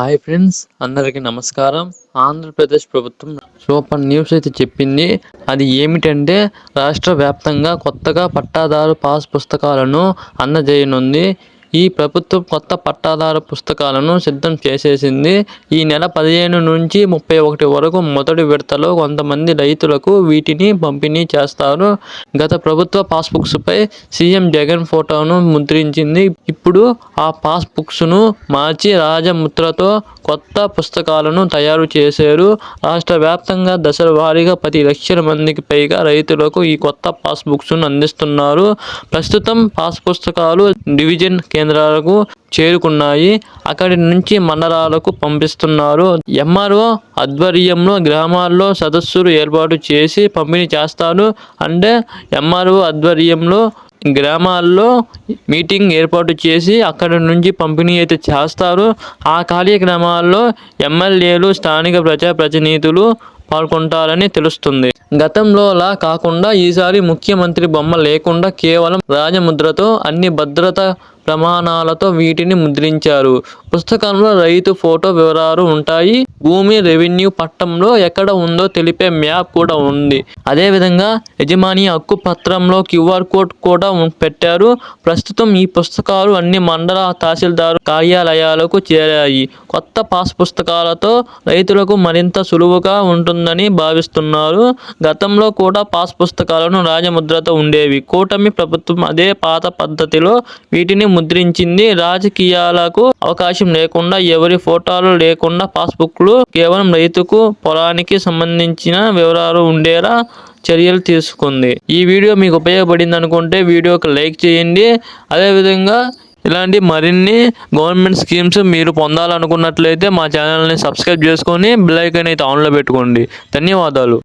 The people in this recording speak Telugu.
హాయ్ ఫ్రెండ్స్ అందరికీ నమస్కారం. ఆంధ్రప్రదేశ్ ప్రభుత్వం సూపర్ న్యూస్ అయితే చెప్పింది. అది ఏమిటంటే రాష్ట్ర వ్యాప్తంగా కొత్తగా పట్టాదారు పాస్ పుస్తకాలను అందజేయనుంది. ఈ ప్రభుత్వం కొత్త పట్టాదారు పుస్తకాలను సిద్ధం చేసేసింది. ఈ నెల పదిహేను నుంచి ముప్పై ఒకటి వరకు మొదటి విడతలో కొంతమంది రైతులకు వీటిని పంపిణీ చేస్తారు. గత ప్రభుత్వ పాస్బుక్స్పై సీఎం జగన్ ఫోటోను ముద్రించింది. ఇప్పుడు ఆ పాస్బుక్స్ను మార్చి రాజముద్రతో కొత్త పుస్తకాలను తయారు చేశారు. రాష్ట్ర వ్యాప్తంగా దశల వారీగా పది లక్షల మందికి పైగా రైతులకు ఈ కొత్త పాస్బుక్స్ను అందిస్తున్నారు. ప్రస్తుతం పాస్ పుస్తకాలు డివిజన్ కేంద్ర కేంద్రాలకు చేరుకున్నాయి. అక్కడి నుంచి మండలాలకు పంపిస్తున్నారు. ఎంఆర్ఓ ఆధ్వర్యంలో గ్రామాల్లో సదస్సులు ఏర్పాటు చేసి పంపిణీ చేస్తారు. అంటే ఎంఆర్ఓ ఆధ్వర్యంలో గ్రామాల్లో మీటింగ్ ఏర్పాటు చేసి అక్కడి నుంచి పంపిణీ అయితే చేస్తారు. ఆ కార్యక్రమాల్లో ఎమ్మెల్యేలు స్థానిక ప్రజాప్రతినిధులు పాల్గొంటారని తెలుస్తుంది. గతంలోలా కాకుండా ఈసారి ముఖ్యమంత్రి బొమ్మ లేకుండా కేవలం రాజముద్రతో అన్ని భద్రత ప్రమాణాలతో వీటిని ముద్రించారు. పుస్తకంలో రైతు ఫోటో వివరాలు ఉంటాయి. భూమి రెవెన్యూ పట్టంలో ఎక్కడ ఉందో తెలిపే మ్యాప్ కూడా ఉంది. అదేవిధంగా యజమాని హక్కు పత్రంలో క్యూఆర్ కోడ్ కూడా పెట్టారు. ప్రస్తుతం ఈ పుస్తకాలు అన్ని మండల తహసీల్దారు కార్యాలయాలకు చేరాయి. కొత్త పాస్ పుస్తకాలతో రైతులకు మరింత సులువుగా ఉంటుందని భావిస్తున్నారు. గతంలో కూడా పాస్ పుస్తకాలను రాజముద్రతో ఉండేవి. కూటమి ప్రభుత్వం అదే పాత పద్ధతిలో వీటిని ముద్రించింది. రాజకీయాలకు అవకాశం లేకుండా ఎవరి ఫోటోలు లేకుండా పాస్బుక్లు కేవలం రైతుకు పొలానికి సంబంధించిన వివరాలు ఉండేలా చర్యలు తీసుకుంది. ఈ వీడియో మీకు ఉపయోగపడింది అనుకుంటే వీడియోకి లైక్ చేయండి. అదేవిధంగా ఇలాంటి మరిన్ని గవర్నమెంట్ స్కీమ్స్ మీరు పొందాలనుకున్నట్లయితే మా ఛానల్ని సబ్స్క్రైబ్ చేసుకొని బెల్ ఐకాన్ అయితే ఆన్లో పెట్టుకోండి. ధన్యవాదాలు.